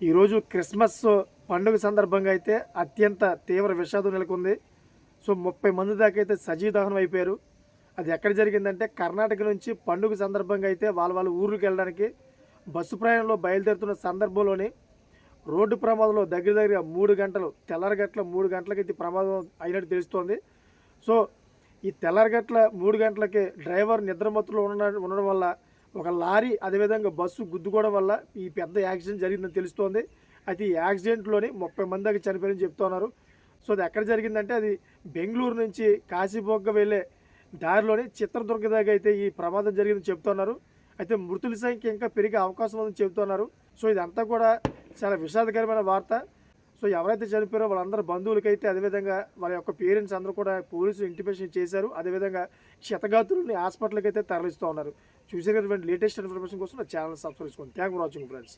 ఈరోజు క్రిస్మస్ పండుగ సందర్భంగా అయితే అత్యంత తీవ్ర విషాదం నెలకొంది. సో ముప్పై మంది దాకా అయితే సజీవ దహనం అయిపోయారు. అది ఎక్కడ జరిగిందంటే కర్ణాటక నుంచి పండుగ సందర్భంగా అయితే వాళ్ళ వాళ్ళ ఊరికి వెళ్ళడానికి బస్సు ప్రయాణంలో బయలుదేరుతున్న సందర్భంలోని రోడ్డు ప్రమాదంలో దగ్గర దగ్గర మూడు గంటలు తెల్లరగట్ల మూడు గంటలకి ఇది ప్రమాదం అయినట్టు తెలుస్తోంది. సో ఈ తెల్లరగట్ల మూడు గంటలకి డ్రైవర్ నిద్రమత్తులో ఉండడం ఉండడం వల్ల ఒక లారీ అదేవిధంగా బస్సు గుద్దుకోవడం వల్ల ఈ పెద్ద యాక్సిడెంట్ జరిగిందని తెలుస్తోంది. అయితే ఈ యాక్సిడెంట్లోని ముప్పై మంది దాకా చనిపోయారని చెప్తున్నారు సో అది ఎక్కడ జరిగిందంటే అది బెంగళూరు నుంచి కాశీబొగ్గ వెళ్ళే దారిలోని చిత్రదుర్గ దగ్గర అయితే ఈ ప్రమాదం జరిగిందని చెప్తున్నారు అయితే మృతుల సంఖ్య ఇంకా పెరిగే అవకాశం ఉందని చెబుతున్నారు సో ఇదంతా కూడా చాలా విషాదకరమైన వార్త. సో ఎవరైతే చనిపోయారో వాళ్ళందరూ బంధువులకైతే అదేవిధంగా వాళ్ళ యొక్క పేరెంట్స్ అందరూ కూడా పోలీసులు ఇంటిమేషన్ చేశారు. అదేవిధంగా క్షతగాతులని హాస్పిటల్కి అయితే తరలిస్తూ ఉన్నారు. చూసే లేటెస్ట్ ఇన్ఫర్మేషన్ కోసం నా ఛానల్ సబ్స్క్రైబ్ చేసుకోండి. Thank for watching friends.